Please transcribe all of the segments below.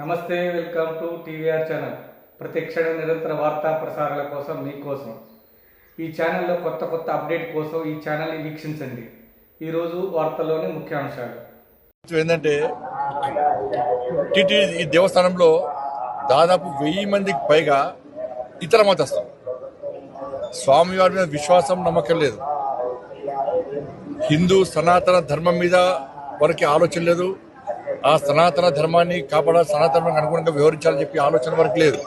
నమస్తే welcome to TVR channel. ప్రతి క్షణ నిరంతర వార్తా ప్రసారాల కోసం మీకోసం. ఈ ఛానల్లో కొత్త కొత్త అప్డేట్ కోసం ఈ ఛానల్ని వీక్షించండి. ఈరోజు వార్తల్లోని ముఖ్యాంశాలు. ఏంటంటే టిటి ఈ దేవస్థానంలో దాదాపు వెయ్యి మందికి పైగా ఇతర మతస్థం స్వామివారి మీద విశ్వాసం నమ్మకం లేదు. హిందూ సనాతన ధర్మం మీద వారికి ఆలోచన లేదు. ఆ సనాతన ధర్మాన్ని కాపాడాలి సనాతనానికి అనుగుణంగా వివరించాలని చెప్పి ఆలోచన వరకు లేదు.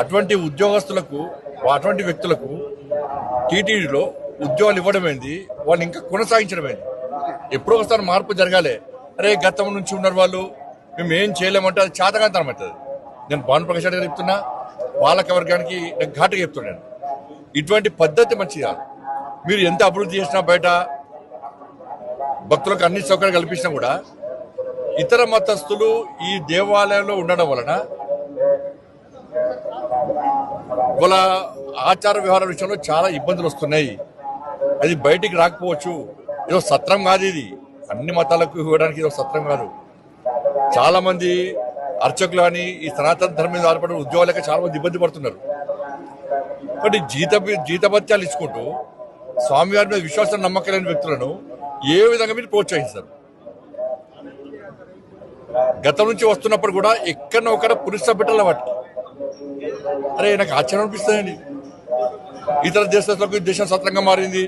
అటువంటి ఉద్యోగస్తులకు అటువంటి వ్యక్తులకు టీటీడీలో ఉద్యోగాలు ఇవ్వడం ఏంది? వాళ్ళు ఇంకా కొనసాగించడం ఏంది? ఎప్పుడో ఒకసారి మార్పు జరగాలి. అరే గతం నుంచి ఉన్నారు వాళ్ళు. మేము ఏం చేయలేమంటే అది చేతకాంతరం అవుతుంది. నేను భాను ప్రకాష్ రెడ్డి గారు చెప్తున్నా పాలక వర్గానికి నేను ఘాటుగా చెప్తున్నాను ఇటువంటి పద్ధతి మంచిది? కాదు మీరు ఎంత అభివృద్ధి చేసినా బయట భక్తులకు అన్ని సౌకర్యాలు కల్పించినా కూడా ఇతర మతస్థులు ఈ దేవాలయంలో ఉండడం వలన వాళ్ళ ఆచార వ్యవహార విషయంలో చాలా ఇబ్బందులు వస్తున్నాయి. అది బయటికి రాకపోవచ్చు. ఏదో సత్రం కాదు ఇది. అన్ని మతాలకు ఇవ్వడానికి ఇది ఒక సత్రం కాదు. చాలా మంది అర్చకులు అని ఈ సనాతన ధర్మం మీద ఆధారపడిన ఉద్యోగాలకు చాలా మంది ఇబ్బంది పడుతున్నారు. కాబట్టి జీత జీతభత్యాలు ఇచ్చుకుంటూ స్వామివారి మీద విశ్వాసం నమ్మకం లేని వ్యక్తులను ఏ విధంగా మీరు ప్రోత్సహిస్తారు? గతం నుంచి వస్తున్నప్పుడు కూడా ఎక్కడ ఒకడ పురుష బిడ్డల వాటికి అరే నాకు ఆశ్చర్యం అనిపిస్తుందండి. ఇతర దేశాలకు దేశం సత్రంగా మారింది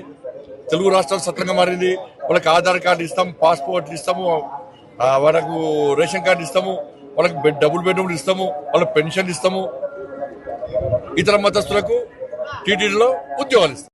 తెలుగు రాష్ట్రాలు సత్రంగా మారింది. వాళ్ళకి ఆధార్ కార్డు ఇస్తాము పాస్పోర్ట్ ఇస్తాము వాళ్ళకు రేషన్ కార్డు ఇస్తాము వాళ్ళకి బెడ్ డబుల్ బెడ్రూమ్లు ఇస్తాము వాళ్ళకి పెన్షన్ ఇస్తాము. ఇతర మతస్థులకు టీటీడీలో ఉద్యోగాలు ఇస్తాం.